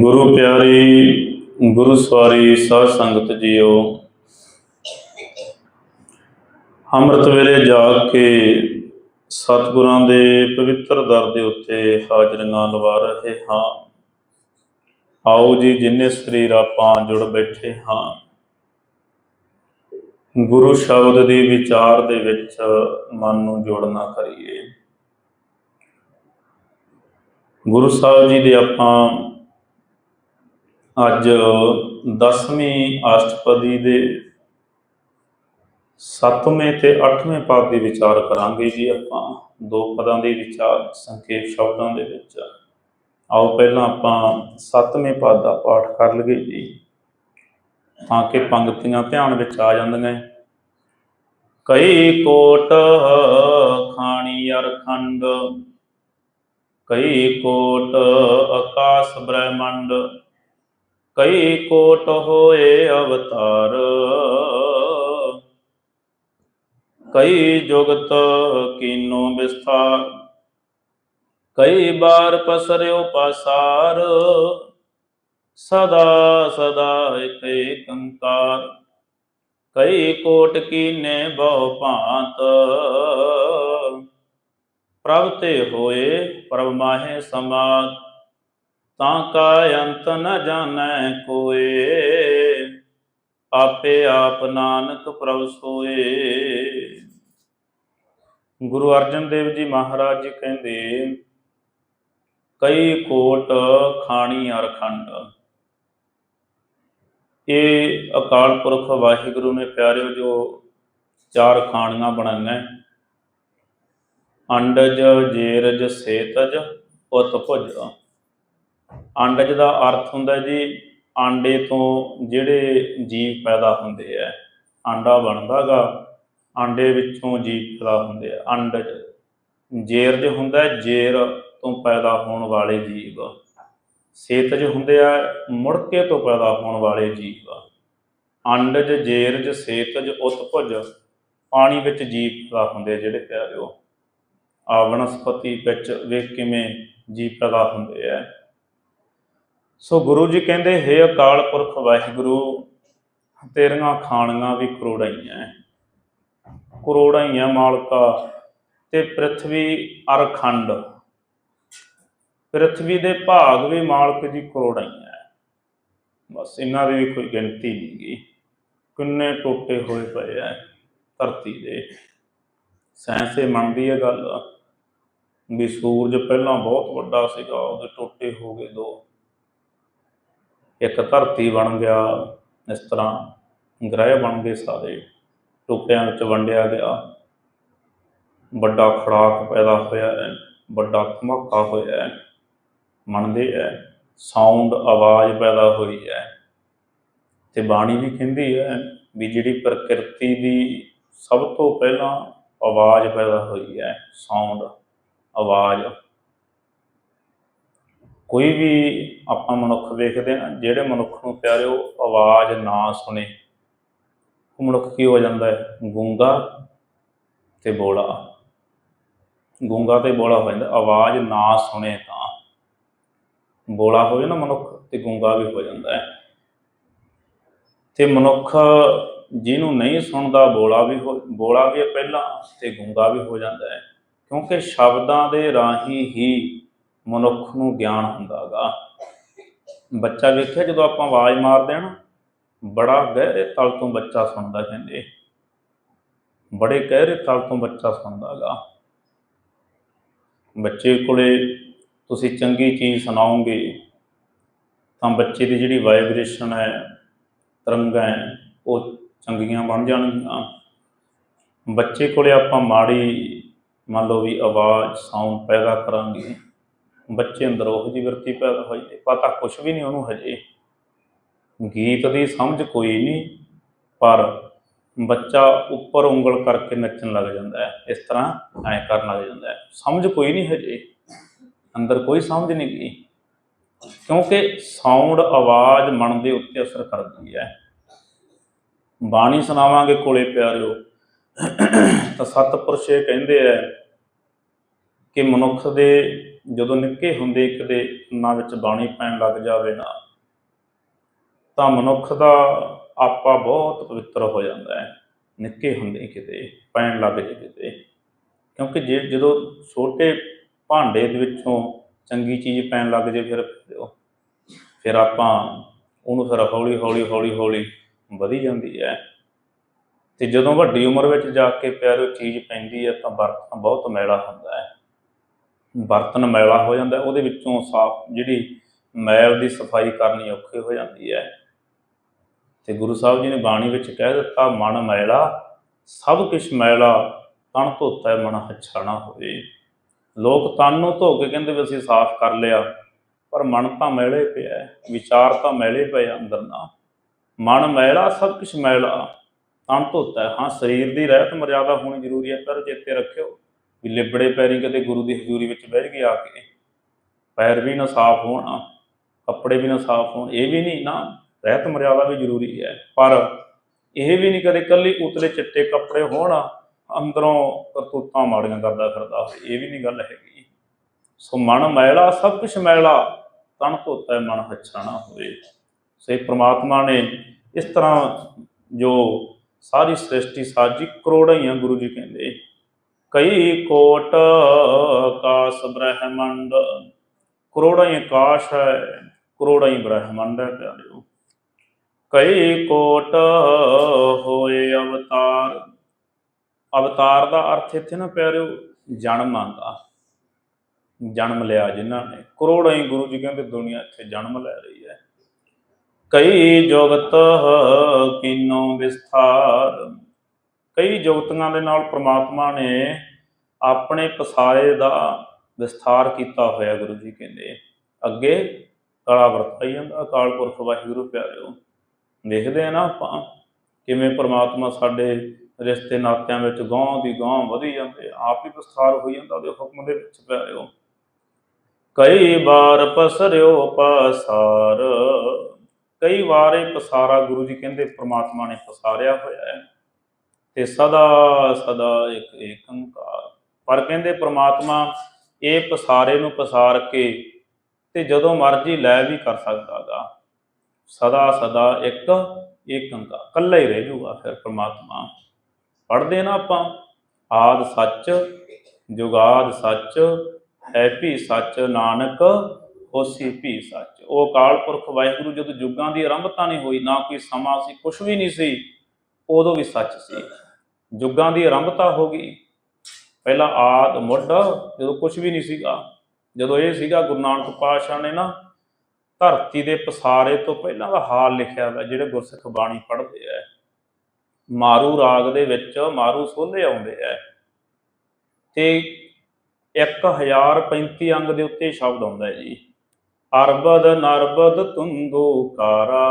ਗੁਰੂ ਪਿਆਰੀ, ਗੁਰੂ ਸਵਾਰੀ, ਸਾਧ ਸੰਗਤ ਜੀਓ। ਅੰਮ੍ਰਿਤ ਵੇਲੇ ਜਾਗ ਕੇ ਸਤਿਗੁਰਾਂ ਦੇ ਪਵਿੱਤਰ ਦਰ ਦੇ ਉੱਤੇ ਹਾਜ਼ਰੀਆਂ ਲਵਾ ਰਹੇ ਹਾਂ। ਆਓ ਜੀ, ਜਿੰਨੇ ਸਰੀਰ ਆਪਾਂ ਜੁੜ ਬੈਠੇ ਹਾਂ। ਗੁਰੂ ਸ਼ਬਦ ਦੀ ਵਿਚਾਰ ਦੇ ਵਿੱਚ ਮਨ ਨੂੰ ਜੋੜਨਾ ਕਰੀਏ। ਗੁਰੂ ਸਾਹਿਬ ਜੀ ਦੇ ਆਪਾਂ ਅੱਜ 10ਵੀਂ ਅਸ਼ਟਪਦੀ ਦੇ 7ਵੇਂ ਤੇ 8ਵੇਂ ਪਦ ਦੀ ਵਿਚਾਰ ਕਰਾਂਗੇ ਜੀ ਆਪਾਂ। ਦੋ ਪਦਾਂ ਦੇ ਵਿਚਾਰ, ਸੰਖੇਪ ਸ਼ਬਦਾਂ ਦੇ ਵਿੱਚ। ਆਓ ਪਹਿਲਾਂ ਆਪਾਂ 7ਵੇਂ ਪਦ ਦਾ ਪਾਠ ਕਰ ਲਈਏ ਜੀ। ਤਾਂ ਕਿ ਪੰਕਤੀਆਂ ਧਿਆਨ ਵਿੱਚ ਆ ਜਾਂਦੀਆਂ ਕਈ ਕੋਟ ਖਾਣੀ ਅਰਖੰਡ ਕਈ ਕੋਟ ਆਕਾਸ਼ ਬ੍ਰਹਿਮੰਡ, ਕਈ ਕੋਟ ਹੋਏ ਅਵਤਾਰ। ਕਈ ਜੁਗਤ ਕੀਨੋ ਵਿਸਥਾਰ, ਕਈ ਬਾਰ ਪਸਰਿਓ ਪਾਸਾਰ। ਸਦਾ ਸਦਾ ਇਕ ਏਕੰਕਾਰ, ਕਈ ਕੋਟ ਕੀਨੇ ਬਹੁ ਭਾਂਤ। ਪ੍ਰਭ ਤੇ ਹੋਏ ਪ੍ਰਭ ਮਾਹੇ ਸਮਾਤ ਤਾਂ ਕਾ ਅੰਤ ਨ ਜਾਣੈ ਕੋਏ। ਆਪੇ ਆਪ ਨਾਨਕ ਪ੍ਰਭ ਸੋਏ। ਗੁਰੂ ਅਰਜਨ ਦੇਵ ਜੀ ਮਹਾਰਾਜ ਜੀ ਕਹਿੰਦੇ, ਕਈ ਕੋਟ ਖਾਣੀ ਅਰ ਖੰਡ। ਇਹ ਅਕਾਲ ਪੁਰਖ ਵਾਹਿਗੁਰੂ ਨੇ ਪਿਆਰਿਓ ਜੋ ਚਾਰ ਖਾਣੀਆਂ ਬਣਾਈਆਂ। ਅੰਡਜ, ਜੇਰਜ, ਸੇਤਜ ਉਤ ਭੁਜ। ਅੰਡਜ ਦਾ ਅਰਥ ਹੁੰਦਾ ਜੀ, ਆਂਡੇ ਤੋਂ ਜਿਹੜੇ ਜੀਵ ਪੈਦਾ ਹੁੰਦੇ ਆ, ਆਂਡਾ ਬਣਦਾਗਾ ਆਂਡੇ ਵਿੱਚੋਂ ਜੀਵ ਪੈਦਾ ਹੁੰਦੇ ਆ। ਅੰਡਜ, ਜੇਰਜ ਹੁੰਦਾ, ਜੇਰ ਤੋਂ ਪੈਦਾ ਹੋਣ ਵਾਲੇ ਜੀਵ। ਸੇਤਜ ਹੁੰਦੇ ਆ, ਮੁੜਕੇ ਤੋਂ ਪੈਦਾ ਹੋਣ ਵਾਲੇ ਜੀਵ। ਅੰਡਜ, ਜੇਰਜ, ਸੇਤਜ ਉਤਪਜ ਪਾਣੀ ਵਿੱਚ ਜੀਵ ਪੈਦਾ ਹੁੰਦੇ ਆ ਜਿਹੜੇ ਪਿਆਰਿਓ ਆ ਵਨਸਪਤੀ ਵਿੱਚ ਵੇਖ ਕਿਵੇਂ ਜੀ ਪੈਦਾ ਹੁੰਦੇ ਆ। ਸੋ ਗੁਰੂ ਜੀ ਕਹਿੰਦੇ, ਹੈ ਅਕਾਲ ਪੁਰਖ ਵਾਹਿਗੁਰੂ, ਤੇਰੀਆਂ ਖਾਣੀਆਂ ਵੀ ਕਰੋੜਾਈਆਂ ਕਰੋੜਾਈਆਂ ਮਾਲਕਾ ਤੇ ਪ੍ਰithvi ਅਰਖੰਡ। ਪ੍ਰithvi ਦੇ ਭਾਗ ਵੀ ਮਾਲਕ ਜੀ ਕਰੋੜਾਈਆਂ ਬਸ ਇਹਨਾਂ ਦੀ ਵੀ ਕੋਈ ਗਿਣਤੀ ਨਹੀਂ ਗੀ। ਕਿੰਨੇ ਟੋਟੇ ਹੋਏ ਪਏ ਆ ਧਰਤੀ ਦੇ। ਸਾਇੰਸ ਇਹ ਮੰਨਦੀ ਹੈ ਗੱਲ। ਵੀ ਸੂਰਜ ਪਹਿਲਾਂ ਬਹੁਤ ਵੱਡਾ ਸੀਗਾ, ਉਹਦੇ ਟੋਟੇ ਹੋ ਗਏ ਦੋ। ਇੱਕ ਧਰਤੀ ਬਣ ਗਿਆ ਇਸ ਤਰ੍ਹਾਂ, ਗ੍ਰਹਿ ਬਣ ਗਏ ਸਾਰੇ ਟੁਕੜਿਆਂ ਵਿੱਚ ਵੰਡਿਆ ਗਿਆ। ਵੱਡਾ ਖੜਾਕ ਪੈਦਾ ਹੋਇਆ ਹੈ, ਵੱਡਾ ਧਮਾਕਾ ਹੋਇਆ ਹੈ, ਮੰਨਦੇ ਹੈ ਸਾਊਂਡ ਆਵਾਜ਼ ਪੈਦਾ ਹੋਈ ਹੈ। ਤੇ ਬਾਣੀ ਵੀ ਕਹਿੰਦੀ ਹੈ ਵੀ ਜਿਹੜੀ ਪ੍ਰਕਿਰਤੀ ਦੀ ਸਭ ਤੋਂ ਪਹਿਲਾਂ ਆਵਾਜ਼ ਪੈਦਾ ਹੋਈ ਹੈ ਸਾਊਂਡ ਆਵਾਜ਼। ਕੋਈ ਵੀ ਆਪਾਂ ਮਨੁੱਖ ਵੇਖਦੇ ਹਾਂ, ਜਿਹੜੇ ਮਨੁੱਖ ਨੂੰ ਪਿਆਰਿਓ ਆਵਾਜ਼ ਨਾ ਸੁਣੇ, ਉਹ ਮਨੁੱਖ ਕੀ ਹੋ ਜਾਂਦਾ ਹੈ? ਗੂੰਗਾ ਤੇ ਬੋਲਾ। ਗੂੰਗਾ ਤੇ ਬੋਲਾ ਹੋ ਜਾਂਦਾ, ਆਵਾਜ਼ ਨਾ ਸੁਣੇ ਤਾਂ। ਬੋਲਾ ਹੋਵੇ ਨਾ ਮਨੁੱਖ ਤੇ ਗੂੰਗਾ ਵੀ ਹੋ ਜਾਂਦਾ ਹੈ। ਤੇ ਮਨੁੱਖ ਜਿਹਨੂੰ ਨਹੀਂ ਸੁਣਦਾ, ਬੋਲਾ ਵੀ ਹੋ, ਬੋਲਾ ਵੀ ਪਹਿਲਾਂ ਤੇ ਗੂੰਗਾ ਵੀ ਹੋ ਜਾਂਦਾ ਹੈ। ਕਿਉਂਕਿ ਸ਼ਬਦਾਂ ਦੇ ਰਾਹੀਂ ਹੀ ਮਨੁੱਖ ਨੂੰ ਗਿਆਨ ਹੁੰਦਾਗਾ। ਬੱਚਾ ਵੇਖਿਆ ਜਦੋਂ ਆਪਾਂ ਆਵਾਜ਼ ਮਾਰਦੇ ਹਾਂ ਨਾ, ਬੜਾ ਗਹਿਰੇ ਤਲ ਤੋਂ ਬੱਚਾ ਸੁਣਦਾ ਕਹਿੰਦੇ। ਬੜੇ ਗਹਿਰੇ ਤਲ ਤੋਂ ਬੱਚਾ ਸੁਣਦਾਗਾ। ਬੱਚੇ ਕੋਲੇ ਤੁਸੀਂ ਚੰਗੀ ਚੀਜ਼ ਸੁਣਾਓਗੇ, ਤਾਂ ਬੱਚੇ ਦੀ ਜਿਹੜੀ ਵਾਈਬ੍ਰੇਸ਼ਨ ਹੈ, ਤਰੰਗਾਂ ਹੈ, ਉਹ ਚੰਗੀਆਂ ਬਣ ਜਾਣਗੀਆਂ। ਬੱਚੇ ਕੋਲੇ ਆਪਾਂ ਮਾੜੀ ਮੰਨ ਲਓ ਵੀ ਆਵਾਜ਼ ਸਾਊਂਡ ਪੈਦਾ ਕਰਾਂਗੇ। ਬੱਚੇ ਅੰਦਰ ਉਹ ਜਿਹੀ ਵਰਤੀ ਪੈਦਾ ਹੋਈ ਹੈ ਪਤਾ ਕੁਝ ਵੀ ਨਹੀਂ ਉਹਨੂੰ ਹਜੇ। ਗੀਤ ਦੀ ਸਮਝ ਕੋਈ ਨਹੀਂ, ਪਰ ਬੱਚਾ ਉੱਪਰ ਉਂਗਲ ਕਰਕੇ ਨੱਚਣ ਲੱਗ ਜਾਂਦਾ ਹੈ। ਇਸ ਤਰ੍ਹਾਂ ਐ ਕਰਨ ਲੱਗ ਜਾਂਦਾ ਹੈ। ਸਮਝ ਕੋਈ ਨਹੀਂ ਹਜੇ। ਅੰਦਰ ਕੋਈ ਸਮਝ ਨਹੀਂ ਗਈ। ਕਿਉਂਕਿ ਸਾਊਂਡ ਆਵਾਜ਼ ਮਨ ਦੇ ਉੱਤੇ ਅਸਰ ਕਰਦੀ ਹੈ। ਬਾਣੀ ਸੁਣਾਵਾਂਗੇ ਕੋਲੇ ਪਿਆਰਿਓ। ਤਾਂ ਸਤਿਪੁਰਸ਼ ਇਹ ਕਹਿੰਦੇ ਆ ਕਿ ਮਨੁੱਖ ਦੇ ਜਦੋਂ ਨਿੱਕੇ ਹੁੰਦੇ ਕਿਤੇ ਕੰਨਾਂ ਵਿੱਚ ਬਾਣੀ ਪੈਣ ਲੱਗ ਜਾਵੇ ਨਾ, ਤਾਂ ਮਨੁੱਖ ਦਾ ਆਪਾ ਬਹੁਤ ਪਵਿੱਤਰ ਹੋ ਜਾਂਦਾ ਹੈ। ਨਿੱਕੇ ਹੁੰਦੇ ਕਿਤੇ, ਪੈਣ ਲੱਗ ਜੇ ਕਿਤੇ। ਕਿਉਂਕਿ ਜੇ ਜਦੋਂ ਛੋਟੇ ਭਾਂਡੇ ਦੇ ਵਿੱਚੋਂ ਚੰਗੀ ਚੀਜ਼ ਪੈਣ ਲੱਗ ਜੇ, ਫਿਰ ਉਹ- ਫਿਰ ਆਪਾਂ ਉਹਨੂੰ ਫਿਰ ਹੌਲੀ ਹੌਲੀ ਹੌਲੀ ਹੌਲੀ ਵਧੀ ਜਾਂਦੀ ਹੈ। ਤੇ ਜਦੋਂ ਵੱਡੀ ਉਮਰ ਵਿੱਚ ਜਾ ਕੇ ਪਿਆਰੋ ਚੀਜ਼ ਪੈਂਦੀ ਹੈ, ਤਾਂ ਬਰਤਨ ਬਹੁਤ ਮੈਲਾ ਹੁੰਦਾ ਹੈ। ਬਰਤਨ ਮੈਲਾ ਹੋ ਜਾਂਦਾ ਉਹਦੇ ਵਿੱਚੋਂ ਸਾਫ਼ ਜਿਹੜੀ ਮੈਲ ਦੀ ਸਫ਼ਾਈ ਕਰਨੀ ਔਖੀ ਹੋ ਜਾਂਦੀ ਹੈ। ਤੇ ਗੁਰੂ ਸਾਹਿਬ ਜੀ ਨੇ ਬਾਣੀ ਵਿੱਚ ਕਹਿ ਦਿੱਤਾ, ਮਨ ਮੈਲਾ, ਸਭ ਕੁਛ ਮੈਲਾ ਤਣ ਧੋਤਾ, ਮਨ ਹੱਛਾ ਨਾ ਹੋਵੇ। ਲੋਕ ਤਨ ਨੂੰ ਧੋ ਕੇ ਕਹਿੰਦੇ ਵੀ ਅਸੀਂ ਸਾਫ਼ ਕਰ ਲਿਆ, ਪਰ ਮਨ ਤਾਂ ਮੈਲੇ ਪਿਆ ਵਿਚਾਰ ਤਾਂ ਮੈਲੇ ਪਏ ਅੰਦਰ ਨਾ ਮਨ ਮੈਲਾ, ਸਭ ਕੁਛ ਮੈਲਾ, ਤਨ ਧੋਤਾ ਹੈ। ਹਾਂ, ਸਰੀਰ ਦੀ ਰਹਿਤ ਮਰਿਆਦਾ ਹੋਣੀ ਜ਼ਰੂਰੀ ਹੈ, ਪਰ ਚੇਤੇ ਰੱਖਿਓ ਵੀ ਲਿਬੜੇ ਪੈਰੀ ਕਦੇ ਗੁਰੂ ਦੀ ਹਜ਼ੂਰੀ ਵਿੱਚ ਬਹਿ ਗਏ ਆ ਕੇ। ਪੈਰ ਵੀ ਨਾ ਸਾਫ਼ ਹੋਣ ਕੱਪੜੇ ਵੀ ਨਾ ਸਾਫ਼ ਹੋਣ ਇਹ ਵੀ ਨਹੀਂ ਨਾ ਰਹਿਤ ਮਰਿਆਦਾ ਵੀ ਜ਼ਰੂਰੀ ਹੈ। ਪਰ ਇਹ ਵੀ ਨਹੀਂ ਕਦੇ ਕੱਲੀ ਉਤਲੇ ਚਿੱਟੇ ਕੱਪੜੇ ਹੋਣ ਅੰਦਰੋਂ ਕਰਤੂਤਾਂ ਮਾੜੀਆਂ ਕਰਦਾ ਫਿਰਦਾ ਹੋਵੇ ਇਹ ਵੀ ਨਹੀਂ ਗੱਲ ਹੈਗੀ। ਸੋ ਮਨ ਮੈਲਾ ਸਭ ਕੁਝ ਮੈਲਾ ਤਨ ਧੋਤਾ ਹੈ, ਮਨ ਹੱਛਾ ਨਾ ਹੋਵੇ। ਸੇ ਪ੍ਰਮਾਤਮਾ ਨੇ ਇਸ ਤਰ੍ਹਾਂ ਜੋ ਸਾਰੀ ਸ੍ਰਿਸ਼ਟੀ ਸਾਜੀ ਕਰੋੜਾਂ ਹੀ ਆ ਗੁਰੂ ਜੀ ਕਹਿੰਦੇ। ਕਈ ਕੋਟ ਆਕਾਸ਼ ਬ੍ਰਹਿਮੰਡ, ਕਰੋੜਾਂ ਆਕਾਸ਼ ਹੈ, ਕਰੋੜਾਂ ਹੀ ਬ੍ਰਹਿਮੰਡ ਹੈ ਪਿਆਰਿਓ। ਕਈ ਕੋਟ ਹੋਏ ਅਵਤਾਰ ਅਵਤਾਰ ਦਾ ਅਰਥ ਇੱਥੇ ਨਾ ਪਿਆਰਿਓ, ਜਨਮਾਂ ਦਾ ਜਨਮ ਲਿਆ ਜਿਨ੍ਹਾਂ ਨੇ, ਕਰੋੜਾਂ ਹੀ ਗੁਰੂ ਜੀ ਕਹਿੰਦੇ ਦੁਨੀਆ ਇੱਥੇ ਜਨਮ ਲੈ ਰਹੀ ਹੈ। ਕਈ ਜੁਗਤ ਕੀਨੋ ਵਿਸਥਾਰ ਕਈ ਜੁਗਤੀਆਂ ਦੇ ਨਾਲ ਪ੍ਰਮਾਤਮਾ ਨੇ ਆਪਣੇ ਪਸਾਰੇ ਦਾ ਵਿਸਥਾਰ ਕੀਤਾ ਹੋਇਆ ਗੁਰੂ ਜੀ ਕਹਿੰਦੇ, ਅੱਗੇ ਕਾਲਾ ਵਰਤਾਈ ਜਾਂਦਾ, ਅਕਾਲ ਪੁਰਖ ਵਾਹਿਗੁਰੂ ਪਿਆਰਿਓ, ਦੇਖਦੇ ਆ ਨਾ ਆਪਾਂ ਕਿਵੇਂ ਪ੍ਰਮਾਤਮਾ ਸਾਡੇ ਰਿਸ਼ਤੇ ਨਾਤਿਆਂ ਵਿੱਚ ਗਾਂਹ ਦੀ ਗਾਂਹ ਵਧੀ ਜਾਂਦੇ ਆਪ ਹੀ ਵਿਸਥਾਰ ਹੋਈ ਜਾਂਦਾ ਉਹਦੇ ਹੁਕਮ ਦੇ ਵਿੱਚ ਪਿਆਰਿਓ। ਕਈ ਵਾਰ ਪਸਰਿਓ ਪਸਾਰ, ਕਈ ਵਾਰ ਇਹ ਪਸਾਰਾ ਗੁਰੂ ਜੀ ਕਹਿੰਦੇ ਪ੍ਰਮਾਤਮਾ ਨੇ ਪਸਾਰਿਆ ਹੋਇਆ ਹੈ। ਤੇ ਸਦਾ ਸਦਾ ਇੱਕ ਏਕੰਕਾਰ। ਪਰ ਕਹਿੰਦੇ ਪ੍ਰਮਾਤਮਾ, ਇਹ ਪਸਾਰੇ ਨੂੰ ਪਸਾਰ ਕੇ ਤੇ ਜਦੋਂ ਮਰਜ਼ੀ ਲੈ ਵੀ ਕਰ ਸਕਦਾਗਾ। ਸਦਾ ਸਦਾ ਇੱਕ ਏਕੰਕਾਰ, ਇਕੱਲਾ ਹੀ ਰਹਿ ਜਾਊਗਾ ਫਿਰ ਪ੍ਰਮਾਤਮਾ। ਪੜ੍ਹਦੇ ਨਾ ਆਪਾਂ, ਆਦ ਸੱਚ, ਜੁਗਾਦ ਸੱਚ ਹੈਪੀ ਸੱਚ, ਨਾਨਕ, ਹੋਸੀ ਭੀ ਸੱਚ। ਉਹ ਅਕਾਲ ਪੁਰਖ ਵਾਹਿਗੁਰੂ ਜਦੋਂ ਯੁੱਗਾਂ ਦੀ ਆਰੰਭਤਾ ਨਹੀਂ ਹੋਈ, ਨਾ ਕੋਈ ਸਮਾਂ ਸੀ ਕੁਝ ਵੀ ਨਹੀਂ ਸੀ, ਉਦੋਂ ਵੀ ਸੱਚ ਸੀ। ਯੁੱਗਾਂ ਦੀ ਆਰੰਭਤਾ ਹੋ ਗਈ। ਪਹਿਲਾਂ ਆਦ ਮੁੱਢ, ਜਦੋਂ ਕੁਝ ਵੀ ਨਹੀਂ ਸੀਗਾ, ਜਦੋਂ ਇਹ ਸੀਗਾ ਗੁਰੂ ਨਾਨਕ ਪਾਤਸ਼ਾਹ ਨੇ ਨਾ ਧਰਤੀ ਦੇ ਪਸਾਰੇ ਤੋਂ ਪਹਿਲਾਂ ਦਾ ਹਾਲ ਲਿਖਿਆ ਹੋਇਆ, ਜਿਹੜੇ ਗੁਰਸਿੱਖ ਬਾਣੀ ਪੜ੍ਹਦੇ ਆ, ਮਾਰੂ ਰਾਗ ਦੇ ਵਿੱਚ ਮਾਰੂ ਸੋਲੇ ਆਉਂਦੇ ਆ। ਤੇ 1035 ਅੰਗ ਦੇ ਉੱਤੇ ਸ਼ਬਦ ਆਉਂਦਾ ਹੈ ਜੀ, ਅਰਬਦ ਨਰਬਦ ਤੁੰਦੋ ਕਾਰਾ।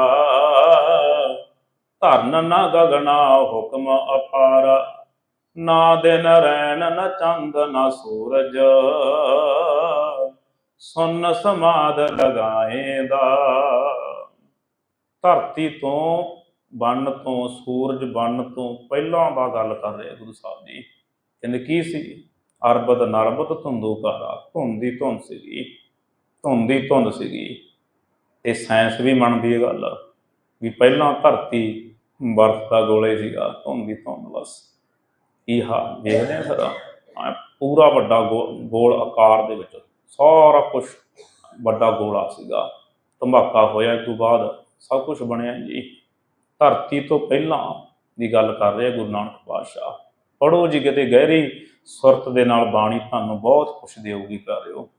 ਧਰਨ ਨ ਗਗਨਾ ਹੁਕਮ ਅਪਾਰਾ। ਨਾ ਦਿਨ ਰੈਣ ਨ ਚੰਦ ਨ ਸੂਰਜ। ਸੁਨ ਸਮਾਦ ਲਗਾਏਦਾ ਧਰਤੀ ਤੋਂ ਬੰਨ ਤੋਂ, ਸੂਰਜ ਬੰਨ ਤੋਂ ਪਹਿਲਾਂ ਦਾ ਗੱਲ ਕਰ ਰਿਹਾ ਗੁਰੂ ਸਾਹਿਬ ਜੀ। ਕਹਿੰਦੇ ਕੀ ਸੀ? ਅਰਬਦ ਨਰਬਦ ਧੁੰਦੂ ਕਾਰਾ ਧੁੰਦ ਦੀ ਧੁੰਦ ਸੀਗੀ। ਧੁੰਦ ਦੀ ਧੁੰਦ ਸੀਗੀ। ਤੇ ਸਾਇੰਸ ਵੀ ਮੰਨਦੀ ਇਹ ਗੱਲ ਵੀ ਪਹਿਲਾਂ ਧਰਤੀ ਬਰਫ਼ ਦਾ ਗੋਲੇ ਸੀਗਾ, ਧੁੰਦ ਦੀ ਧੁੰਦ ਬਸ। ਇਹ ਹਾ ਵੇਖਦੇ ਆ ਫਿਰ ਪੂਰਾ ਵੱਡਾ ਗੋ- ਗੋਲ ਆਕਾਰ ਦੇ ਵਿੱਚ ਸਾਰਾ ਕੁਝ ਵੱਡਾ ਗੋਲਾ ਸੀਗਾ। ਧਮਾਕਾ ਹੋਇਆ ਇਸ ਤੋਂ ਬਾਅਦ, ਸਭ ਕੁਝ ਬਣਿਆ ਜੀ। ਧਰਤੀ ਤੋਂ ਪਹਿਲਾਂ ਦੀ ਗੱਲ ਕਰ ਰਿਹਾ ਗੁਰੂ ਨਾਨਕ ਪਾਤਸ਼ਾਹ। ਪੜੋ ਜੀ ਕਿਤੇ ਗਹਿਰੀ ਸੁਰਤ ਦੇ ਨਾਲ ਬਾਣੀ ਤੁਹਾਨੂੰ ਬਹੁਤ ਕੁਝ ਦੇਊਗੀ ਪਿਆਰਿਓ।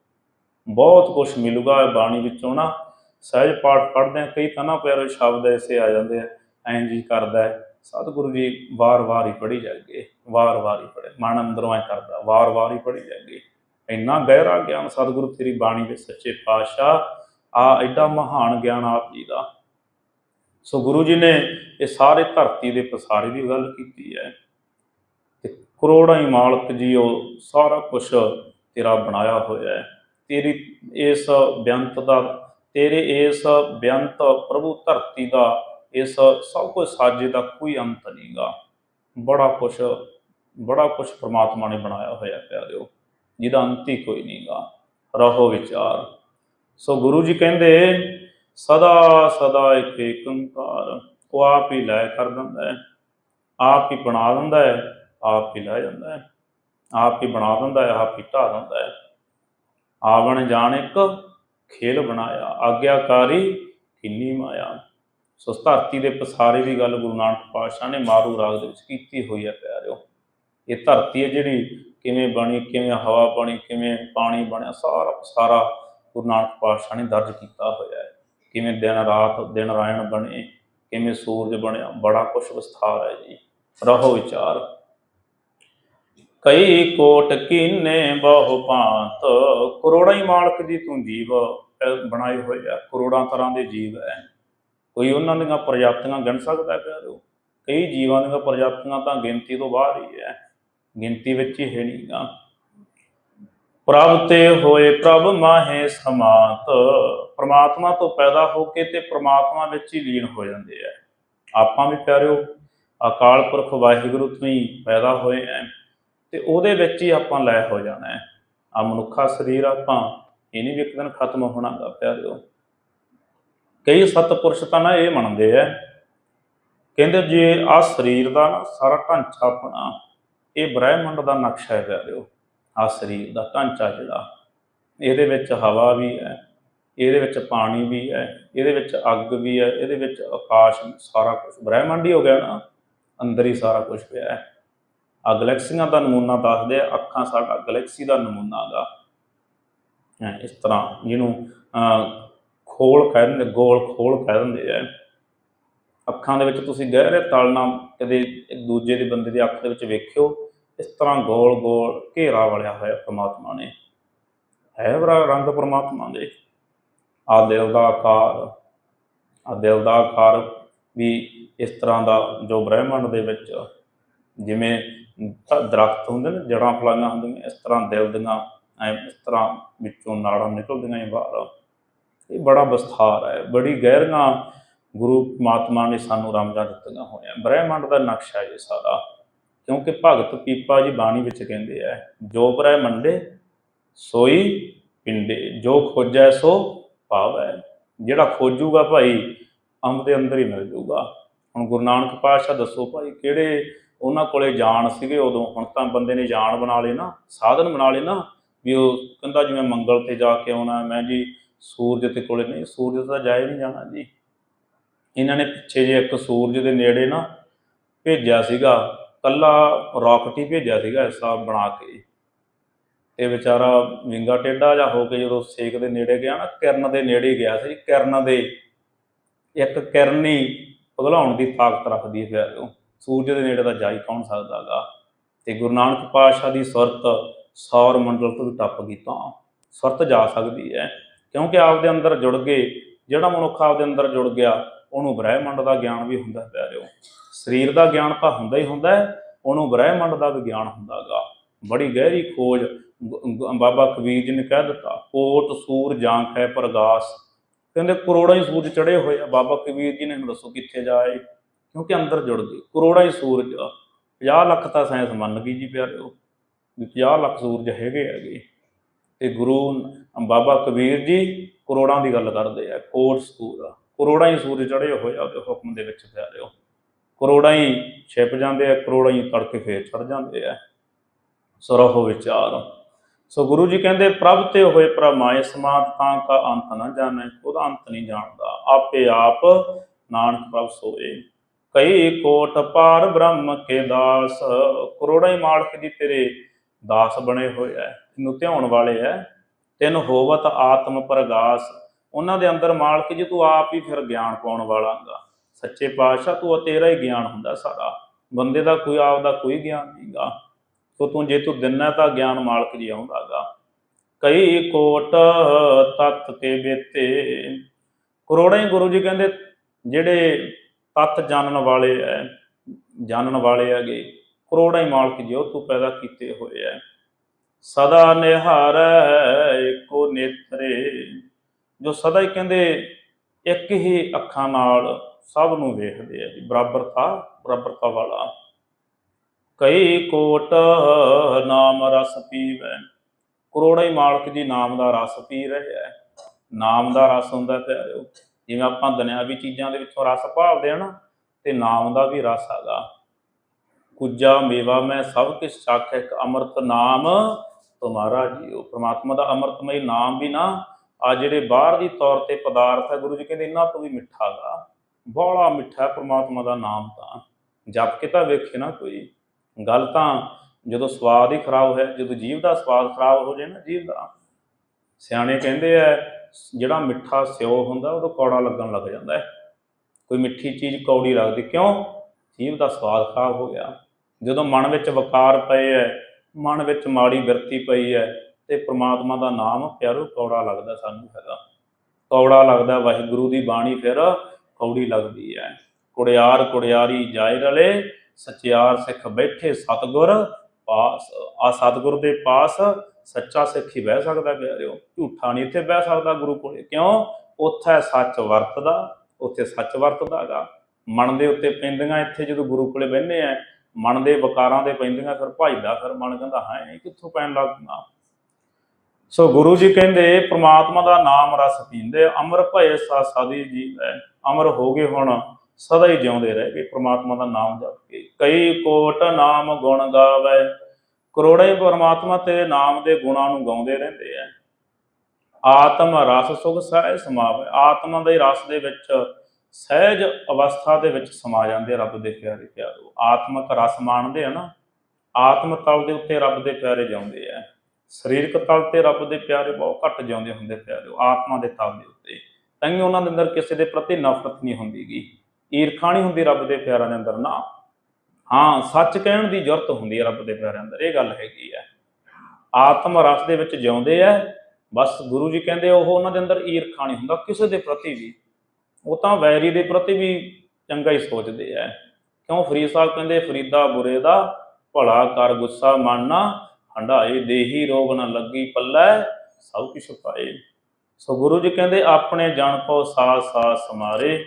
ਬਹੁਤ ਕੁਝ ਮਿਲੂਗਾ ਬਾਣੀ ਵਿੱਚੋਂ ਨਾ। ਸਹਿਜ ਪਾਠ ਪੜ੍ਹਦੇ ਆ, ਕਈ ਤਾਂ ਨਾ ਪਿਆਰੇ ਸ਼ਬਦ ਐਸੇ ਆ ਜਾਂਦੇ ਆ ਐਂ ਜੀ ਕਰਦਾ ਹੈ, ਸਤਿਗੁਰੂ ਜੀ ਵਾਰ-ਵਾਰ ਹੀ ਪੜ੍ਹੀ ਜਾਗੇ ਵਾਰ-ਵਾਰ ਹੀ ਪੜ੍ਹੇ, ਮਨ ਅੰਦਰੋਂ ਐ ਕਰਦਾ ਵਾਰ-ਵਾਰ ਹੀ ਪੜ੍ਹੀ ਜਾਗੇ ਇੰਨਾ ਗਹਿਰਾ ਗਿਆਨ ਸਤਿਗੁਰੂ ਤੇਰੀ ਬਾਣੀ ਦੇ ਸੱਚੇ ਪਾਤਸ਼ਾਹ, ਆ ਐਡਾ ਮਹਾਨ ਗਿਆਨ ਆਪ ਜੀ ਦਾ। ਸੋ ਗੁਰੂ ਜੀ ਨੇ ਇਹ ਸਾਰੇ ਧਰਤੀ ਦੇ ਪਸਾਰੇ ਦੀ ਗੱਲ ਕੀਤੀ ਹੈ ਤੇ ਕਰੋੜਾਂ ਹੀ ਮਾਲਕ ਜੀ ਉਹ ਸਾਰਾ ਕੁਝ ਤੇਰਾ ਬਣਾਇਆ ਹੋਇਆ ਹੈ। ਤੇਰੀ ਇਸ ਬੇਅੰਤ ਦਾ, ਤੇਰੇ ਇਸ ਬੇਅੰਤ ਪ੍ਰਭੂ ਧਰਤੀ ਦਾ ਇਸ ਸਭ ਕੁਝ ਸਾਜੇ ਦਾ ਕੋਈ ਅੰਤ ਨਹੀਂਗਾ। ਬੜਾ ਕੁਝ ਬੜਾ ਕੁਝ ਪ੍ਰਮਾਤਮਾ ਨੇ ਬਣਾਇਆ ਹੋਇਆ ਪਿਆਰਿਓ, ਜਿਹਦਾ ਅੰਤ ਹੀ ਕੋਈ ਨਹੀਂਗਾ। ਰਹੋ ਵਿਚਾਰ। ਸੋ ਗੁਰੂ ਜੀ ਕਹਿੰਦੇ, ਸਦਾ ਸਦਾ ਇੱਕ ਏਕੰਕਾਰ, ਉਹ ਆਪ ਹੀ ਲੈ ਕਰ ਦਿੰਦਾ ਹੈ। ਆਪ ਹੀ ਬਣਾ ਦਿੰਦਾ ਹੈ, ਆਪ ਹੀ ਲੈ ਜਾਂਦਾ ਹੈ। ਆਪ ਹੀ ਬਣਾ ਦਿੰਦਾ ਹੈ, ਆਪ ਹੀ ਢਾ ਦਿੰਦਾ ਹੈ। ਆਵਣ ਜਾਣ ਇੱਕ, ਖੇਲ ਬਣਾਇਆ। ਆਗਿਆਕਾਰੀ ਕਿੰਨੀ ਮਾਇਆ। ਸੋ ਧਰਤੀ ਦੇ ਪਸਾਰੇ ਦੀ ਗੱਲ ਗੁਰੂ ਨਾਨਕ ਪਾਤਸ਼ਾਹ ਨੇ ਮਾਰੂ ਰਾਗ ਦੇ ਵਿੱਚ ਕੀਤੀ ਹੋਈ ਹੈ ਪਿਆਰਿਓ। ਇਹ ਧਰਤੀ ਹੈ ਜਿਹੜੀ ਕਿਵੇਂ ਬਣੀ, ਕਿਵੇਂ ਹਵਾ ਬਣੀ, ਕਿਵੇਂ ਪਾਣੀ ਬਣਿਆ, ਸਾਰਾ ਪਸਾਰਾ ਗੁਰੂ ਨਾਨਕ ਪਾਤਸ਼ਾਹ ਨੇ ਦਰਜ ਕੀਤਾ ਹੋਇਆ ਹੈ। ਕਿਵੇਂ ਦਿਨ ਰਾਤ ਦਿਨ ਰਾਇਣ ਬਣੇ, ਕਿਵੇਂ ਸੂਰਜ ਬਣਿਆ, ਬੜਾ ਕੁਝ ਵਿਸਥਾਰ ਹੈ ਜੀ। ਰਹੋ ਵਿਚਾਰ। ਕਈ ਕੋਟ ਕੀਨੇ ਬਹੁ ਭਾਂਤ, ਕਰੋੜਾਂ ਹੀ ਮਾਲਕ ਦੀ ਤੂੰ ਜੀਵ ਬਣਾਏ ਹੋਏ ਆ, ਕਰੋੜਾਂ ਤਰ੍ਹਾਂ ਦੇ ਜੀਵ ਹੈ ਕੋਈ ਉਹਨਾਂ ਦੀਆਂ ਪ੍ਰਜਾਤੀਆਂ ਗਿਣ ਸਕਦਾ ਹੈ ਪਿਆਰਿਓ ਕਈ ਜੀਵਾਂ ਦੀਆਂ ਪ੍ਰਜਾਤੀਆਂ ਤਾਂ ਗਿਣਤੀ ਤੋਂ ਬਾਹਰ ਹੀ ਹੈ। ਗਿਣਤੀ ਵਿੱਚ ਹੀ ਹੈ ਨਹੀਂਗਾ ਪ੍ਰਭ ਤੇ ਹੋਏ ਪ੍ਰਭ ਮਾਹੇ ਸਮਾਤ। ਪ੍ਰਮਾਤਮਾ ਤੋਂ ਪੈਦਾ ਹੋ ਕੇ ਤੇ ਪ੍ਰਮਾਤਮਾ ਵਿੱਚ ਹੀ ਲੀਨ ਹੋ ਜਾਂਦੇ ਆ। ਆਪਾਂ ਵੀ ਪਿਆਰਿਓ ਅਕਾਲ ਪੁਰਖ ਵਾਹਿਗੁਰੂ ਤੋਂ ਹੀ ਪੈਦਾ ਹੋਏ ਆ ਤੇ ਉਹਦੇ ਵਿੱਚ ਹੀ ਆਪਾਂ ਲੈ ਹੋ ਜਾਣਾ ਆ ਮਨੁੱਖਾ ਸਰੀਰ ਆਪਾਂ, ਇਹ ਨਹੀਂ ਵੀ ਇੱਕ ਦਿਨ ਖਤਮ ਹੋਣਾਗਾ ਪਿਆਰਿਓ ਕਈ ਸਤਪੁਰਸ਼ ਤਾਂ ਨਾ ਇਹ ਮੰਨਦੇ ਆ। ਕਹਿੰਦੇ ਜੇ ਆ ਸਰੀਰ ਦਾ ਨਾ ਸਾਰਾ ਢਾਂਚਾ ਆਪਣਾ, ਇਹ ਬ੍ਰਹਿਮੰਡ ਦਾ ਨਕਸ਼ਾ ਹੈ ਪਿਆਰਿਓ ਆ ਸਰੀਰ ਦਾ ਢਾਂਚਾ ਜਿਹੜਾ, ਇਹਦੇ ਵਿੱਚ ਹਵਾ ਵੀ ਹੈ, ਇਹਦੇ ਵਿੱਚ ਪਾਣੀ ਵੀ ਹੈ, ਇਹਦੇ ਵਿੱਚ ਅੱਗ ਵੀ ਹੈ, ਇਹਦੇ ਵਿੱਚ ਆਕਾਸ਼ ਸਾਰਾ ਕੁਝ ਬ੍ਰਹਿਮੰਡ ਹੀ ਹੋ ਗਿਆ ਨਾ, ਅੰਦਰ ਹੀ ਸਾਰਾ ਕੁਝ ਪਿਆ ਹੈ। ਆ ਗਲੈਕਸੀਆਂ ਦਾ ਨਮੂਨਾ ਦੱਸਦੇ ਆ, ਅੱਖਾਂ ਸਾਡਾ ਗਲੈਕਸੀ ਦਾ ਨਮੂਨਾ ਗਾ। ਇਸ ਤਰ੍ਹਾਂ ਜਿਹਨੂੰ ਖੋਲ ਕਹਿ ਦਿੰਦੇ, ਗੋਲ ਖੋਲ ਕਹਿ ਦਿੰਦੇ ਆ। ਅੱਖਾਂ ਦੇ ਵਿੱਚ ਤੁਸੀਂ ਗਹਿਰੇ ਤਲਣਾ ਕਦੇ ਇੱਕ ਦੂਜੇ ਦੇ ਬੰਦੇ ਦੀ ਅੱਖ ਦੇ ਵਿੱਚ ਵੇਖਿਓ, ਇਸ ਤਰ੍ਹਾਂ ਗੋਲ ਗੋਲ ਘੇਰਾ ਵਲਿਆ ਹੋਇਆ ਪ੍ਰਮਾਤਮਾ ਨੇ। ਹੈ ਬਰਾ ਰੰਗ ਪ੍ਰਮਾਤਮਾ ਦੇ। ਆ ਦਿਲ ਦਾ ਆਕਾਰ, ਆ ਦਿਲ ਦਾ ਆਕਾਰ ਵੀ ਇਸ ਤਰ੍ਹਾਂ ਦਾ ਜੋ ਬ੍ਰਹਿਮੰਡ ਦੇ ਵਿੱਚ ਜਿਵੇਂ ਧ- ਦਰਖਤ ਹੁੰਦੇ ਨੇ ਜੜਾਂ ਫਲਾਈਆਂ ਹੁੰਦੀਆਂ ਇਸ ਤਰ੍ਹਾਂ ਦਿਲ ਦੀਆਂ ਐ ਇਸ ਤਰ੍ਹਾਂ ਵਿੱਚੋਂ ਨਾੜਾਂ ਨਿਕਲਦੀਆਂ ਹੀ ਬਾਹਰ। ਇਹ ਬੜਾ ਵਿਸਥਾਰ ਹੈ, ਬੜੀ ਗਹਿਰੀਆਂ ਗੁਰੂ ਪਰਮਾਤਮਾ ਨੇ ਸਾਨੂੰ ਰਮਜਾਂ ਦਿੱਤੀਆਂ ਹੋਈਆਂ। ਬ੍ਰਹਿਮੰਡ ਦਾ ਨਕਸ਼ਾ ਇਹ ਸਾਰਾ, ਕਿਉਂਕਿ ਭਗਤ ਪੀਪਾ ਜੀ ਬਾਣੀ ਵਿੱਚ ਕਹਿੰਦੇ ਆ, ਜੋ ਬ੍ਰਹਿ ਬ੍ਰਹਿਮੰਡੇ ਸੋਈ ਪਿੰਡੇ, ਜੋ ਖੋਜੈ ਸੋ ਪਾਵੈ। ਜਿਹੜਾ ਖੋਜੂਗਾ ਭਾਈ, ਅੰਬ ਦੇ ਅੰਦਰ ਹੀ ਮਿਲ ਜੂਗਾ। ਹੁਣ ਗੁਰੂ ਨਾਨਕ ਪਾਤਸ਼ਾਹ ਦੱਸੋ ਭਾਈ, ਕਿਹੜੇ ਉਹਨਾਂ ਕੋਲੇ ਜਾਣ ਸੀਗੇ ਉਦੋਂ? ਹੁਣ ਤਾਂ ਬੰਦੇ ਨੇ ਜਾਣ ਬਣਾ ਲਏ ਨਾ, ਸਾਧਨ ਬਣਾ ਲਏ ਨਾ, ਵੀ ਉਹ ਕਹਿੰਦਾ ਜਿਵੇਂ ਮੰਗਲ ਤੇ ਜਾ ਕੇ ਆਉਣਾ, ਮੈਂ ਜੀ ਸੂਰਜ ਤੇ ਕੋਲੇ ਨਹੀਂ, ਸੂਰਜ ਤਾਂ ਜਾਏ ਨਹੀਂ ਜਾਣਾ ਜੀ। ਇਹਨਾਂ ਨੇ ਪਿੱਛੇ ਜੇ ਇੱਕ ਸੂਰਜ ਦੇ ਨੇੜੇ ਨਾ ਭੇਜਿਆ ਸੀਗਾ, ਕੱਲਾ ਰਾਕਟ ਹੀ ਭੇਜਿਆ ਸੀਗਾ ਐਸਾ ਬਣਾ ਕੇ ਤੇ ਵਿਚਾਰਾ ਵਿੰਗਾ ਟੇਢਾ ਜਾ ਹੋ ਕੇ ਜਦੋਂ ਸੇਕ ਦੇ ਨੇੜੇ ਗਿਆ ਨਾ, ਕਿਰਨ ਦੇ ਨੇੜੇ ਗਿਆ ਸੀ, ਕਿਰਨ ਦੇ ਇੱਕ ਕਿਰਨ ਹੀ ਪਿਘਲਾਉਣ ਦੀ ਤਾਕਤ ਰੱਖਦੀ ਹੈ ਫਿਰ ਉਹ। ਸੂਰਜ ਦੇ ਨੇੜੇ ਤਾਂ ਜਾ ਹੀ ਕੌਣ ਸਕਦਾਗਾ ਤੇ ਗੁਰੂ ਨਾਨਕ ਪਾਤਸ਼ਾਹ ਦੀ ਸੁਰਤ ਸੌਰ ਮੰਡਲ ਤੋਂ ਵੀ ਟੱਪ ਗਈ ਤਾਂ ਸੁਰਤ ਜਾ ਸਕਦੀ ਹੈ। ਕਿਉਂਕਿ ਆਪਦੇ ਅੰਦਰ ਜੁੜ ਗਏ, ਜਿਹੜਾ ਮਨੁੱਖ ਆਪਦੇ ਅੰਦਰ ਜੁੜ ਗਿਆ, ਉਹਨੂੰ ਬ੍ਰਹਿਮੰਡ ਦਾ ਗਿਆਨ ਵੀ ਹੁੰਦਾ ਹੈ ਪਿਆਰਿਓ ਸਰੀਰ ਦਾ ਗਿਆਨ ਤਾਂ ਹੁੰਦਾ ਹੀ ਹੁੰਦਾ ਹੈ, ਉਹਨੂੰ ਬ੍ਰਹਿਮੰਡ ਦਾ ਵੀ ਗਿਆਨ ਹੁੰਦਾਗਾ। ਬੜੀ ਗਹਿਰੀ ਖੋਜ, ਗ- ਗ- ਬਾਬਾ ਕਬੀਰ ਜੀ ਨੇ ਕਹਿ ਦਿੱਤਾ, ਕੋਟ ਸੂਰ ਜਾਂਖ ਹੈ ਪ੍ਰਗਾਸ। ਕਹਿੰਦੇ ਕਰੋੜਾਂ ਹੀ ਸੂਰਜ ਚੜੇ ਹੋਏ ਆ। ਬਾਬਾ ਕਬੀਰ ਜੀ ਨੇ ਹੁਣ ਦੱਸੋ ਕਿੱਥੇ ਜਾਏ, ਕਿਉਂਕਿ ਅੰਦਰ ਜੁੜ ਗਏ। ਕਰੋੜਾਂ ਹੀ ਸੂਰਜ 50 ਲੱਖ ਤਾਂ ਸਾਇੰਸ ਮੰਨ ਗਈ ਜੀ ਪਿਆਰਿਓ, ਵੀ 50 ਲੱਖ ਸੂਰਜ ਹੈਗੇ ਹੈਗੇ। ਤੇ ਗੁਰੂ ਬਾਬਾ ਕਬੀਰ ਜੀ ਕਰੋੜਾਂ ਦੀ ਗੱਲ ਕਰਦੇ ਆ, ਕੋਟ ਸੂਰ ਕਰੋੜਾਂ ਹੀ ਸੂਰਜ ਚੜੇ ਹੋਏ ਆ, ਉਹਦੇ ਹੁਕਮ ਦੇ ਵਿੱਚ ਪਿਆਰਿਓ ਕਰੋੜਾਂ ਹੀ ਛਿਪ ਜਾਂਦੇ ਆ, ਕਰੋੜਾਂ ਹੀ ਤੜਕੇ ਫੇਰ ਚੜ ਜਾਂਦੇ ਆ। ਸੋ ਵਿਚਾਰ। ਸੋ ਗੁਰੂ ਜੀ ਕਹਿੰਦੇ, ਪ੍ਰਭ ਤੇ ਹੋਏ ਪ੍ਰਮਾਏ ਸਮਾਤ ਤਾਂ ਕਾ ਅੰਤ ਨਾ ਜਾਣੈ ਉਹਦਾ ਅੰਤ ਨਹੀਂ ਜਾਣਦਾ। ਆਪੇ ਆਪ ਨਾਨਕ ਪ੍ਰਭ ਸੋਏ। ਕਈ ਕੋਟ ਪਾਰ ਬ੍ਰਹਮ ਕੇ ਦਾਸ, ਕਰੋੜਾਂ ਹੀ ਮਾਲਕ ਜੀ ਤੇਰੇ ਦਾਸ ਬਣੇ ਹੋਏ ਐ ਤੈਨੂੰ ਧਿਆਉਣ ਵਾਲੇ ਐ। ਤਿਨ ਹੋਵਤ ਆਤਮ ਪ੍ਰਗਾਸ। ਉਹਨਾਂ ਦੇ ਅੰਦਰ ਮਾਲਕ ਜੀ, ਤੂੰ ਆਪ ਹੀ ਫਿਰ ਗਿਆਨ ਪਾਉਣ ਵਾਲਾਗਾ ਸੱਚੇ ਪਾਤਸ਼ਾਹ, ਤੂੰ ਤੇਰਾ ਹੀ ਗਿਆਨ ਹੁੰਦਾ ਸਾਰਾ। ਬੰਦੇ ਦਾ ਕੋਈ, ਆਪ ਦਾ ਕੋਈ ਗਿਆਨ ਨਹੀਂਗਾ ਤੋ ਤੂੰ ਜੇ ਤੂੰ ਦਿਨਾ ਤਾਂ ਗਿਆਨ ਮਾਲਕ ਜੀ ਆਉਂਦਾਗਾ ਕਈ ਕੋਟ ਤਤ ਤੇ ਬੇਤੇ। ਕਰੋੜਾਂ ਹੀ ਗੁਰੂ ਜੀ ਕਹਿੰਦੇ, ਜਿਹੜੇ ਤਤ ਜਾਣਨ ਵਾਲੇ ਐ, ਜਾਣਨ ਵਾਲੇ ਹੈਗੇ, ਕਰੋੜਾਂ ਹੀ ਮਾਲਕ ਜੀ ਉਹ ਤੂੰ ਪੈਦਾ ਕੀਤੇ ਹੋਏ ਐ। ਸਦਾ ਨਿਹਾਰੈ ਏਕੋ ਨੇਤਰੇ। ਜੋ ਸਦਾ ਹੀ ਕਹਿੰਦੇ, ਇੱਕ ਹੀ ਅੱਖਾਂ ਨਾਲ ਸਭ ਨੂੰ ਵੇਖਦੇ ਆ ਜੀ। ਬਰਾਬਰਤਾ ਬਰਾਬਰਤਾ ਵਾਲਾ। ਕਈ ਕੋਟ ਨਾਮ ਰਸ ਪੀਵੈ। ਕਰੋੜਾਂ ਹੀ ਮਾਲਕ ਜੀ ਨਾਮ ਦਾ ਰਸ ਪੀ ਰਹੇ ਹੈ ਨਾਮ ਦਾ ਰਸ ਹੁੰਦਾ ਪਿਆਰਿਓ। ਜਿਵੇਂ ਆਪਾਂ ਦੁਨਿਆਵੀ ਚੀਜ਼ਾਂ ਦੇ ਵਿੱਚੋਂ ਰਸ ਭਾਲਦੇ ਆ ਨਾ, ਤੇ ਨਾਮ ਦਾ ਵੀ ਰਸ ਹੈਗਾ। ਕੁਜਾ, ਮੇਵਾ, ਮੈਂ ਸਭ ਕਿਛ ਚਾਖੈ ਇੱਕ ਅੰਮ੍ਰਿਤ ਨਾਮ ਤੁਮਾਰਾ ਉਹ ਪ੍ਰਮਾਤਮਾ ਦਾ ਅੰਮ੍ਰਿਤਮਈ ਨਾਮ ਵੀ ਨਾ ਆ ਜਿਹੜੇ ਬਾਹਰ ਦੀ ਤੌਰ ਤੇ ਪਦਾਰਥ ਹੈ ਗੁਰੂ ਜੀ ਕਹਿੰਦੇ ਇਹਨਾਂ ਤੋਂ ਵੀ ਮਿੱਠਾ ਗਾ। ਬੜਾ ਮਿੱਠਾ ਹੈ ਪ੍ਰਮਾਤਮਾ ਦਾ ਨਾਮ ਤਾਂ। ਜਪ ਕੇ ਤਾਂ ਵੇਖੇ ਨਾ ਕੋਈ। ਗੱਲ ਤਾਂ ਜਦੋਂ ਸਵਾਦ ਹੀ ਖਰਾਬ ਹੋਇਆ, ਜਦੋਂ ਜੀਵ ਦਾ ਸਵਾਦ ਖਰਾਬ ਹੋ ਜਾਏ ਨਾ ਜੀਵ ਦਾ, ਸਿਆਣੇ ਕਹਿੰਦੇ ਆ, ਜਿਹੜਾ ਮਿੱਠਾ ਸਿਓ ਹੁੰਦਾ ਉਦੋਂ ਕੌੜਾ ਲੱਗਣ ਲੱਗ ਜਾਂਦਾ ਹੈ। ਕੋਈ ਮਿੱਠੀ ਚੀਜ਼ ਕੌੜੀ ਲੱਗਦੀ, ਕਿਉਂ? ਜੀਵ ਦਾ ਸਵਾਦ ਖਰਾਬ ਹੋ ਗਿਆ। ਜਦੋਂ ਮਨ ਵਿੱਚ ਵਕਾਰ ਪਏ ਹੈ ਮਨ ਵਿੱਚ ਮਾੜੀ ਬਿਰਤੀ ਪਈ ਹੈ ਤੇ ਪ੍ਰਮਾਤਮਾ ਦਾ ਨਾਮ ਪਿਆਰੋ ਕੌੜਾ ਲੱਗਦਾ, ਸਾਨੂੰ ਫਿਰ ਕੌੜਾ ਲੱਗਦਾ, ਵਾਹਿਗੁਰੂ ਦੀ ਬਾਣੀ ਫਿਰ ਕੌੜੀ ਲੱਗਦੀ ਹੈ। ਕੁੜਿਆਰ ਕੁੜਿਆਰੀ ਜਾਇ ਰਲੇ, ਸਚਿਆਰ ਸਿੱਖ ਬੈਠੇ ਸਤਗੁਰ ਪਾਸ। ਆ ਸਤਗੁਰ ਦੇ ਪਾਸ ਸੱਚਾ ਸਿੱਖ ਹੀ ਬਹਿ ਸਕਦਾ ਪਿਆਰਿਓ। ਝੂਠਾ ਨਹੀਂ ਇੱਥੇ ਬਹਿ ਸਕਦਾ ਗੁਰੂ ਕੋਲੇ। ਕਿਉਂ? ਉੱਥੇ ਸੱਚ ਵਰਤਦਾ, ਉੱਥੇ ਸੱਚ ਵਰਤਦਾਗਾ। ਮਨ ਦੇ ਉੱਤੇ ਪੈਂਦੀਆਂ ਇੱਥੇ ਜਦੋਂ ਗੁਰੂ ਕੋਲੇ ਬਹਿੰਦੇ ਆ ਮਨ ਦੇ ਵਿਕਾਰਾਂ ਦੇ ਪੈਂਦੀਆਂ, ਫਿਰ ਭਜਦਾ ਫਿਰ ਮਨ ਕਹਿੰਦਾ ਹਾਂ ਇਹ ਕਿੱਥੋਂ ਪੈਣ ਲੱਗ ਗਿਆ ਸੋ ਗੁਰੂ ਜੀ ਕਹਿੰਦੇ, ਪ੍ਰਮਾਤਮਾ ਦਾ ਨਾਮ ਰਸ ਪੀਂਦੇ ਅਮਰ ਭਏ ਸਾ ਸਦੀ ਜੀਵੈ ਅਮਰ ਹੋ ਗਏ ਹੁਣ, ਸਦਾ ਹੀ ਜਿਉਂਦੇ ਰਹਿ ਗਏ, ਪ੍ਰਮਾਤਮਾ ਦਾ ਨਾਮ ਜਪ ਕੇ। ਕਈ ਕੋਟ ਨਾਮ ਗੁਣ ਗਾਵੇ, ਕਰੋੜੇ ਪ੍ਰਮਾਤਮਾ ਤੇ ਨਾਮ ਦੇ ਗੁਣਾਂ ਨੂੰ ਗਾਉਂਦੇ ਰਹਿੰਦੇ ਆ। ਆਤਮ ਰਸ ਸੁਖ ਸਹਿ ਸਮਾਵੇ, ਆਤਮਾ ਦੇ ਰਸ ਦੇ ਵਿੱਚ ਸਹਿਜ ਅਵਸਥਾ ਦੇ ਵਿੱਚ ਸਮਾ ਜਾਂਦੇ ਆ ਰੱਬ ਦੇ ਪਿਆਰੇ ਪਿਆਰੋ। ਆਤਮਕ ਰਸ ਮਾਣਦੇ ਆ ਨਾ, ਆਤਮ ਤਲ ਦੇ ਉੱਤੇ ਰੱਬ ਦੇ ਪਿਆਰੇ ਜਾਉਂਦੇ ਆ। ਸਰੀਰਕ ਤਲ ਤੇ ਰੱਬ ਦੇ ਪਿਆਰੇ ਬਹੁਤ ਘੱਟ ਜਿਉਂਦੇ ਹੁੰਦੇ ਪਿਆਰੇ, ਆਤਮਾ ਦੇ ਤਲ ਦੇ ਉੱਤੇ। ਤਾਂ ਹੀ ਉਹਨਾਂ ਦੇ ਅੰਦਰ ਕਿਸੇ ਦੇ ਪ੍ਰਤੀ ਨਫ਼ਰਤ ਨਹੀਂ ਹੁੰਦੀਗੀ। ਈਰਖਾ ਨਹੀਂ ਹੁੰਦੀ ਰੱਬ ਦੇ ਪਿਆਰਿਆਂ ਦੇ ਅੰਦਰ ਨਾ। ਹਾਂ, ਸੱਚ ਕਹਿਣ ਦੀ ਜ਼ਰੂਰਤ ਹੁੰਦੀ ਹੈ ਰੱਬ ਦੇ ਪਿਆਰਿਆਂ ਅੰਦਰ, ਇਹ ਗੱਲ ਹੈਗੀ ਹੈ ਆਤਮ ਰਸ ਦੇ ਵਿੱਚ ਜਿਉਂਦੇ ਆ, ਬਸ ਗੁਰੂ ਜੀ ਕਹਿੰਦੇ ਉਹ ਉਹਨਾਂ ਦੇ ਅੰਦਰ ਈਰਖਾ ਨਹੀਂ ਹੁੰਦਾ, ਕਿਸੇ ਦੇ ਪ੍ਰਤੀ ਵੀ। ਉਹ ਤਾਂ ਵੈਰੀ ਦੇ ਪ੍ਰਤੀ ਵੀ ਚੰਗਾ ਹੀ ਸੋਚਦੇ ਆ। ਕਿਉਂ? ਫਰੀਦ ਸਾਹਿਬ ਕਹਿੰਦੇ, ਫਰੀਦਾ ਬੁਰੇ ਦਾ, ਭਲਾ ਕਰ ਗੁੱਸਾ ਮੰਨਣਾ ਹੰਡਾਏ ਦੇਹੀ ਰੋਗ ਨਾ ਲੱਗੀ ਪੱਲੇ, ਸਭ ਕੁਛ ਪਾਏ। ਸੋ ਗੁਰੂ ਜੀ ਕਹਿੰਦੇ, ਆਪਣੇ ਜਨ ਪਉ ਸਾ ਸਾਸ ਸਮਾਰੇ।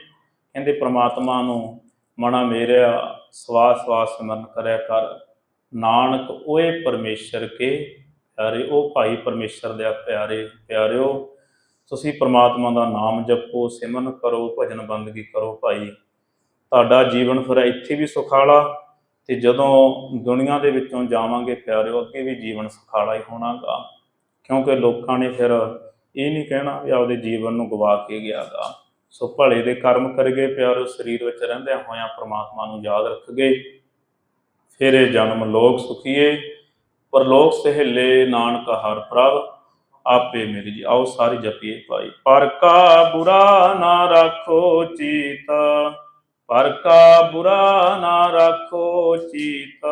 ਕਹਿੰਦੇ, ਪ੍ਰਮਾਤਮਾ ਨੂੰ ਮਨਾ ਮੇਰਿਆ ਸਵਾਸ ਸਵਾਸ ਸਿਮਰਨ ਕਰਿਆ ਕਰ। ਨਾਨਕ ਓਏ ਪਰਮੇਸ਼ਰ ਕੇ, ਪਿਆਰੇ, ਉਹ ਭਾਈ ਪਰਮੇਸ਼ਰ ਦੇ ਪਿਆਰੇ, ਪਿਆਰਿਓ ਤੁਸੀਂ ਪ੍ਰਮਾਤਮਾ ਦਾ ਨਾਮ ਜਪੋ, ਸਿਮਰਨ ਕਰੋ, ਭਜਨ ਬੰਦਗੀ ਕਰੋ ਭਾਈ। ਤੁਹਾਡਾ ਜੀਵਨ ਫਿਰ ਇੱਥੇ ਵੀ ਸੁਖਾਲਾ ਤੇ ਜਦੋਂ ਦੁਨੀਆ ਦੇ ਵਿੱਚੋਂ ਜਾਵਾਂਗੇ ਪਿਆਰਿਓ, ਅੱਗੇ ਵੀ ਜੀਵਨ ਸੁਖਾਲਾ ਹੀ ਹੋਣਾਗਾ। ਕਿਉਂਕਿ ਲੋਕਾਂ ਨੇ ਫਿਰ ਇਹ ਨਹੀਂ ਕਹਿਣਾ ਵੀ ਆਪਦੇ ਜੀਵਨ ਨੂੰ ਗਵਾ ਕੇ ਗਿਆਗਾ। ਸੋ ਭਲੇ ਦੇ ਕਰਮ ਕਰਗੇ ਪਿਆਰੋ ਸਰੀਰ ਵਿੱਚ ਰਹਿੰਦਿਆਂ ਹੋਇਆਂ ਪ੍ਰਮਾਤਮਾ ਨੂੰ ਯਾਦ ਰੱਖਗੇ। ਫਿਰ ਇਹ ਜਨਮ ਲੋਕ ਸੁਖੀਏ। ਪਰਲੋਕ ਸਹਿਲੇ ਨਾਨਕ ਹਰ ਪ੍ਰਭ। ਆਪੇ ਮੇਰੀ ਜੀ, ਆਓ ਸਾਰੀ ਜਪੀਏ ਭਾਈ ਪਰ ਕਾ ਬੁਰਾ ਨਾ ਰੱਖੋ ਚੀਤ, ਪਰ ਕਾ ਬੁਰਾ ਨਾ ਰੱਖੋ ਚੀਤ।